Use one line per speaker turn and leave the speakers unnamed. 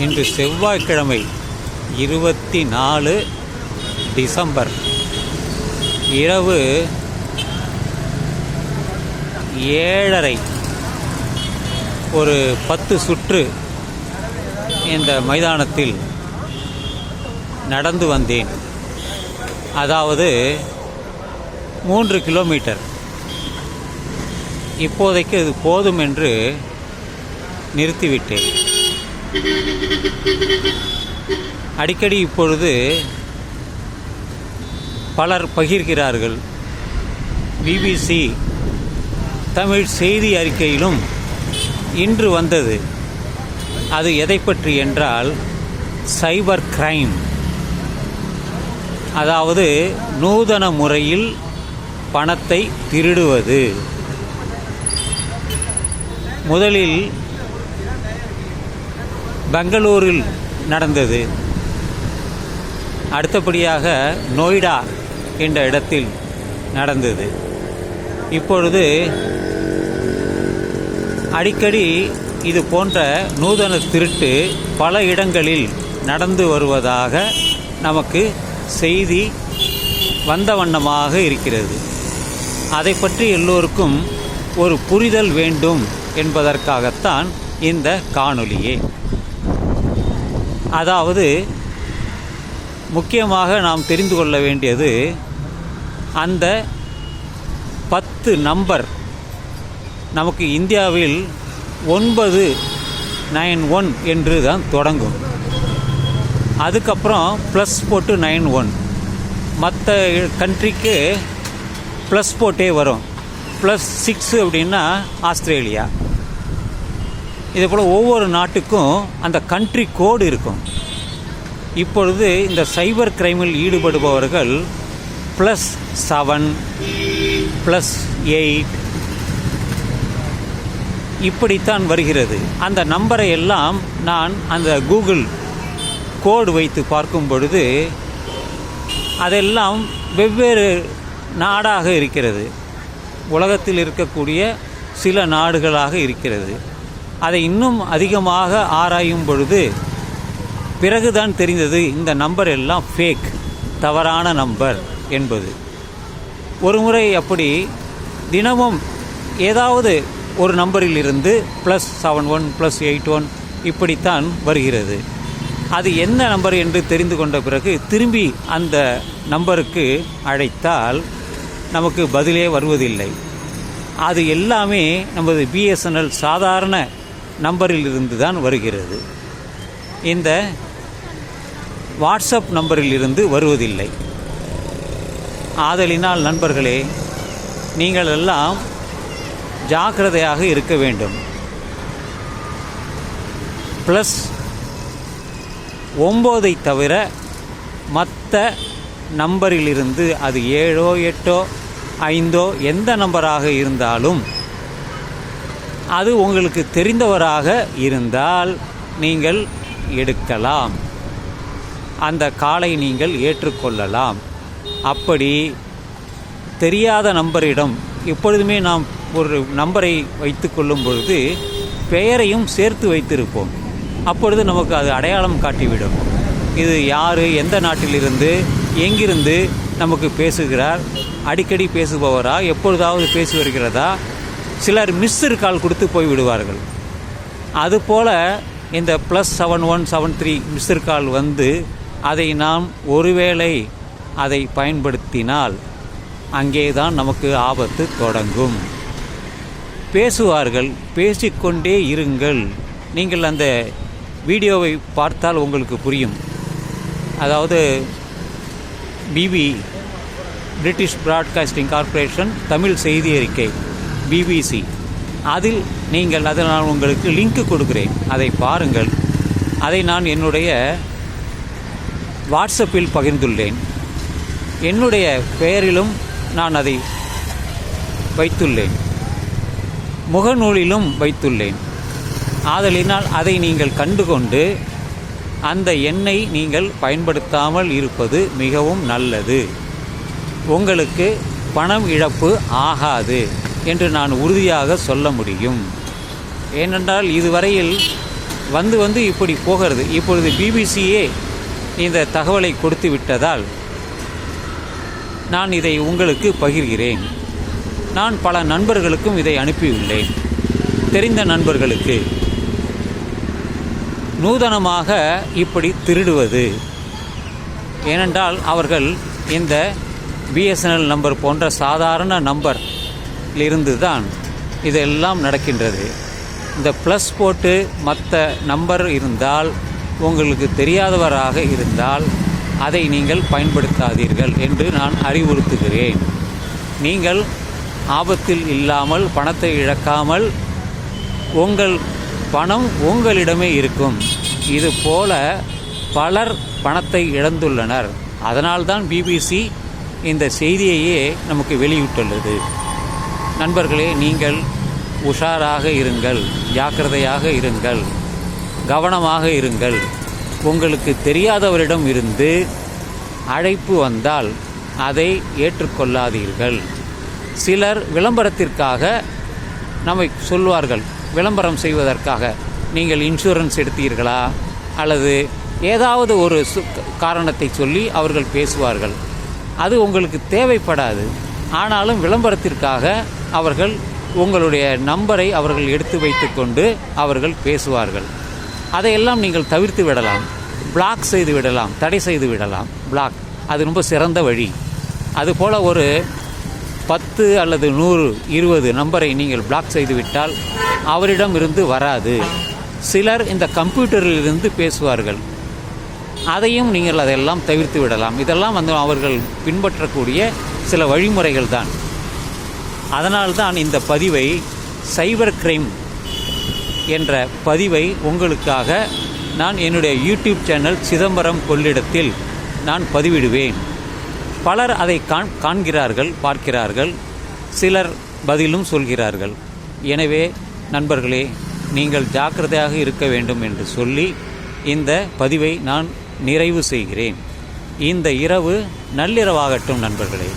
இன்று செவ்வாய்க்கிழமை இருபத்தி நாலு டிசம்பர். இரவு ஏழரை. ஒரு பத்து சுற்று இந்த மைதானத்தில் நடந்து வந்தேன். அதாவது மூன்று கிலோமீட்டர். இப்போதைக்கு இது போதும் என்று நிறுத்திவிட்டேன். அடிக்கடி இப்பொழுது பலர் பகிர்கிறார்கள். பிபிசி தமிழ் செய்தி அறிக்கையிலும் இன்று வந்தது. அது எதை பற்றி என்றால் சைபர் கிரைம். அதாவது நூதன முறையில் பணத்தை திருடுவது. முதலில் பெங்களூரில் நடந்தது. அடுத்தபடியாக நொய்டா என்ற இடத்தில் நடந்தது. இப்பொழுது அடிக்கடி இது போன்ற நூதன திருட்டு பல இடங்களில் நடந்து வருவதாக நமக்கு செய்தி வந்த வண்ணமாக இருக்கிறது. அதை பற்றி எல்லோருக்கும் ஒரு புரிதல் வேண்டும் என்பதற்காகத்தான் இந்த காணொளியே. அதாவது முக்கியமாக நாம் தெரிந்து கொள்ள வேண்டியது அந்த பத்து நம்பர் நமக்கு இந்தியாவில் ஒன்பது நைன் ஒன் என்று தான் தொடங்கும். அதுக்கப்புறம் ப்ளஸ் போட்டு நைன் ஒன். மற்ற கண்ட்ரிக்கு ப்ளஸ் போட்டே வரும். ப்ளஸ் சிக்ஸ் அப்படின்னா ஆஸ்திரேலியா. இதே போல் ஒவ்வொரு நாட்டுக்கும் அந்த கண்ட்ரி கோடு இருக்கும். இப்பொழுது இந்த சைபர் கிரைமில் ஈடுபடுபவர்கள் ப்ளஸ் செவன் ப்ளஸ் எயிட் இப்படித்தான் வருகிறது. அந்த நம்பரை எல்லாம் நான் அந்த கூகுள் கோடு வைத்து பார்க்கும் பொழுது அதெல்லாம் வெவ்வேறு நாடாக இருக்கிறது. உலகத்தில் இருக்கக்கூடிய சில நாடுகளாக இருக்கிறது. அதை இன்னும் அதிகமாக ஆராயும் பொழுது பிறகுதான் தெரிந்தது இந்த நம்பர் எல்லாம் ஃபேக் தவறான நம்பர் என்பது. ஒரு முறை அப்படி தினமும் ஏதாவது ஒரு நம்பரில் இருந்து plus seven one plus eight one இப்படித்தான் வருகிறது. அது என்ன நம்பர் என்று தெரிந்து கொண்ட பிறகு திரும்பி அந்த நம்பருக்கு அழைத்தால் நமக்கு பதிலே வருவதில்லை. அது எல்லாமே நமது பிஎஸ்என்எல் சாதாரண நம்பரில் இருந்து தான் வருகிறது. இந்த வாட்ஸ்அப் நம்பரில் இருந்து வருவதில்லை. ஆதலினால் நண்பர்களே நீங்கள் எல்லாம் ஜாக்கிரதையாக இருக்க வேண்டும். ப்ளஸ் ஒம்போதை தவிர மற்ற நம்பரிலிருந்து அது ஏழோ எட்டோ ஐந்தோ எந்த நம்பராக இருந்தாலும் அது உங்களுக்கு தெரிந்தவராக இருந்தால் நீங்கள் எடுக்கலாம். அந்த காலை நீங்கள் ஏற்றுக்கொள்ளலாம். அப்படி தெரியாத நம்பரிடம் எப்பொழுதுமே நாம் ஒரு நம்பரை வைத்து கொள்ளும் பொழுது பெயரையும் சேர்த்து வைத்திருப்போம். அப்பொழுது நமக்கு அது அடையாளம் காட்டிவிடும். இது யார் எந்த நாட்டிலிருந்து எங்கிருந்து நமக்கு பேசுகிறார் அடிக்கடி பேசுபவரா எப்பொழுதாவது பேசி வருகிறதா சிலர் மிஸ்ஸர் கால் கொடுத்து போய் விடுவார்கள். அதுபோல் இந்த plus seven one seven three missed call வந்து அதை நாம் ஒருவேளை அதை பயன்படுத்தினால் அங்கே தான் நமக்கு ஆபத்து தொடங்கும். பேசுவார்கள் பேசிக்கொண்டே இருங்கள். நீங்கள் அந்த வீடியோவை பார்த்தால் உங்களுக்கு புரியும். அதாவது BB British Broadcasting Corporation Tamil செய்தி அறிக்கை. பிபிசி அதில் நீங்கள் அதை நான் உங்களுக்கு லிங்க் கொடுக்கிறேன். அதை பாருங்கள். அதை நான் என்னுடைய வாட்ஸ்அப்பில் பகிர்ந்துள்ளேன். என்னுடைய பெயரிலும் நான் அதை வைத்துள்ளேன். முகநூலிலும் வைத்துள்ளேன். ஆதலினால் அதை நீங்கள் கண்டுகொண்டு அந்த எண்ணை நீங்கள் பயன்படுத்தாமல் இருப்பது மிகவும் நல்லது. உங்களுக்கு பணம் இழப்பு ஆகாது. என்று நான் உறுதியாக சொல்ல முடியும். ஏனென்றால் இதுவரையில் வந்து வந்து இப்படி போகிறது. இப்பொழுது பிபிசியே இந்த தகவலை கொடுத்து விட்டதால் நான் இதை உங்களுக்கு பகிர்கிறேன். நான் பல நண்பர்களுக்கும் இதை அனுப்பியுள்ளேன். தெரிந்த நண்பர்களுக்கு. நூதனமாக இப்படி திருடுவது. ஏனென்றால் அவர்கள் இந்த பிஎஸ்என்எல் நம்பர் போன்ற சாதாரண நம்பர் இருந்து தான் இதெல்லாம் நடக்கின்றது. இந்த ப்ளஸ் போட்டு மற்ற நம்பர் இருந்தால் உங்களுக்கு தெரியாதவராக இருந்தால் அதை நீங்கள் பயன்படுத்தாதீர்கள் என்று நான் அறிவுறுத்துகிறேன். நீங்கள் ஆபத்தில் இல்லாமல் பணத்தை இழக்காமல் உங்கள் பணம் உங்களிடமே இருக்கும். இது போல பலர் பணத்தை இழந்துள்ளனர். அதனால்தான் பிபிசி இந்த செய்தியையே நமக்கு வெளியிட்டுள்ளது. நண்பர்களே நீங்கள் உஷாராக இருங்கள் ஜாக்கிரதையாக இருங்கள் கவனமாக இருங்கள். உங்களுக்கு தெரியாதவரிடம் இருந்து அழைப்பு வந்தால் அதை ஏற்றுக்கொள்ளாதீர்கள். சிலர் விளம்பரத்திற்காக நம்மை சொல்வார்கள் விளம்பரம் செய்வதற்காக. நீங்கள் இன்சூரன்ஸ் எடுத்தீர்களா? அல்லது ஏதாவது ஒரு காரணத்தை சொல்லி அவர்கள் பேசுவார்கள். அது உங்களுக்கு தேவைப்படாது. ஆனாலும் விளம்பரத்திற்காக அவர்கள் உங்களுடைய நம்பரை அவர்கள் எடுத்து வைத்துக்கொண்டு அவர்கள் பேசுவார்கள். அதையெல்லாம் நீங்கள் தவிர்த்து விடலாம். பிளாக் செய்து விடலாம். தடை செய்து விடலாம். பிளாக் அது ரொம்ப சிறந்த வழி. அதுபோல் ஒரு பத்து அல்லது நூறு இருபது நம்பரை நீங்கள் பிளாக் செய்துவிட்டால் அவரிடம் இருந்து வராது. சிலர் இந்த கம்ப்யூட்டரில் இருந்து பேசுவார்கள். அதையும் நீங்கள் அதெல்லாம் தவிர்த்து விடலாம். இதெல்லாம் வந்து அவர்கள் பின்பற்றக்கூடிய சில வழிமுறைகள் தான். அதனால்தான் இந்த பதிவை சைபர் கிரைம் என்ற பதிவை உங்களுக்காக நான் என்னுடைய யூடியூப் சேனல் சிதம்பரம் கொள்ளிடத்தில் நான் பதிவிடுவேன். பலர் அதை காண் காண்கிறார்கள் பார்க்கிறார்கள் சிலர் பதிலும் சொல்கிறார்கள். எனவே நண்பர்களே நீங்கள் ஜாக்கிரதையாக இருக்க வேண்டும் என்று சொல்லி இந்த பதிவை நான் நிறைவு செய்கிறேன். இந்த இரவு நள்ளிரவாகட்டும் நண்பர்களே.